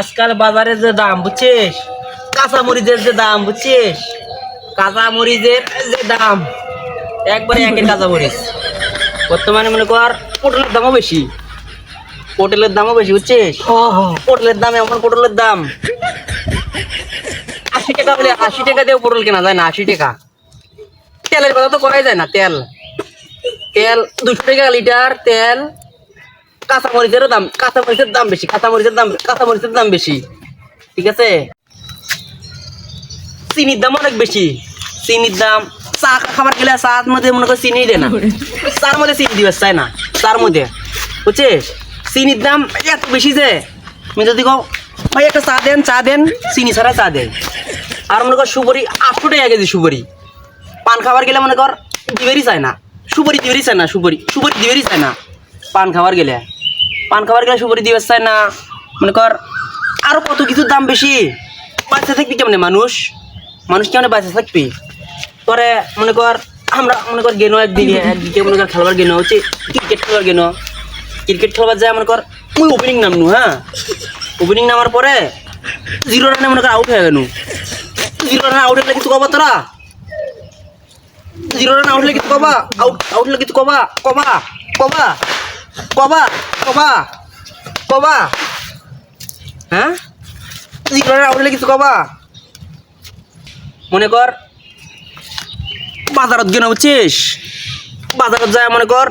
আজকাল বাজারে যে দাম বুঝছিস? কাঁচা মরিচের যে দাম বুঝছিস? কাঁচা মরিচের যে দাম একবারে একের কাঁচা মরিচ বর্তমানে মনে কর পটলের দামও বেশি। পটলের দামও বেশি বুঝছিস? পটলের দাম এমন পটলের দাম। আশি টাকা বলে আশি টাকা দিয়ে পটল কেনা যায় না আশি টাকা। তেলের কথা তো করাই যায় না তেল। তেল দুশো টাকা লিটার তেল কাঁচা মরিচেরও দাম কাঁচা মরিচের দাম বেশি কাঁচা মরিচের দাম কাঁচা মরিচের দাম বেশি। ঠিক আছে? চিনির দাম অনেক বেশি। চিনির দাম চা খাবার গেলে চার মধ্যে মনে করে চিনি দেয় না। চার মধ্যে চিনি দিবে চাই না? চার মধ্যে। বুঝছিস? চিনির দাম এত বেশি যে, আমি যদি কও, ভাই, একটা চা দেন চা দেন, চিনি ছাড়া চা দেন আর মনে কর সুপারি আটশো টাকা কেজি সুপারি। পান খাবার গেলে মনে কর দিবেরই চায় না। সুপারি দিবেরই চায় না, সুপারি সুপারি দিবেরই চায় না। পান খাবার গেলে। পান খাবার গেলে সুপারি দিবে চায় না। মনে কর, আরও কত কিছুর দাম বেশি? বাঁচতে থাকবি কেমনে মানুষ? মানুষ কেমনে বাঁচতে থাকবি? পরে মনে কর, আমরা মনে কর গেনো একদিকে একদিকে মনে কর খেলবার গেনো, হচ্ছে ক্রিকেট খেলবার গেনো। ক্রিকেট খেলবার যায় মনে কর মুই ওপেনিং নামনু হ্যাঁ? ওপেনিং নামার পরে জিরো রানে মনে কর আউট হয়ে গেল জিরো রানে আউট হলে কিছু কবা তোরা? জিরো রান আউট হলে কিছু কবা? আউট আউট হলে কিছু কবা? কবা? কবা? কবা? কবা? কবা? হ্যাঁ? জিরো রান আউট হলে কিছু কবা? মনে কর বাজারত গেনা বুঝছিস বাজারত যায় মনে কর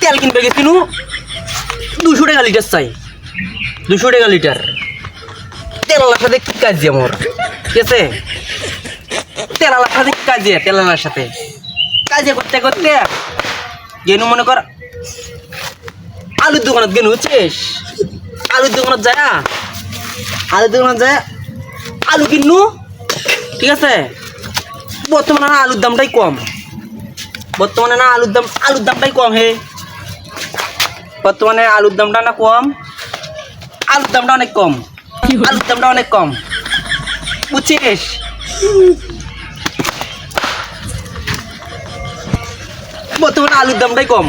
তেল কিনবে গেছিনু দুশো টাকা লিটার চাই। দুশো টাকা লিটার। তেলার সাথে কি কাজ দিয়ে মোর? ঠিক আছে? তেলার সাথে কি কাজ দিয়ে? তেলার সাথে। কাজে করতে করতে গেনু মনে কর আলুর দোকানত গেনু, বুঝছিস? আলুর দোকানত যায়? আলুর দোকানত যায় আলু কিনু, ঠিক আছে? বর্তমানে না আলুর দামটাই কম। বর্তমানে না আলুর দাম আলুর দামটাই কম হে। বর্তমানে আলুর দামটা না কম। আলুর দামটা অনেক কম। আলুর দামটা অনেক কম। বুঝছিস? বর্তমানে আলুর দামটাই কম।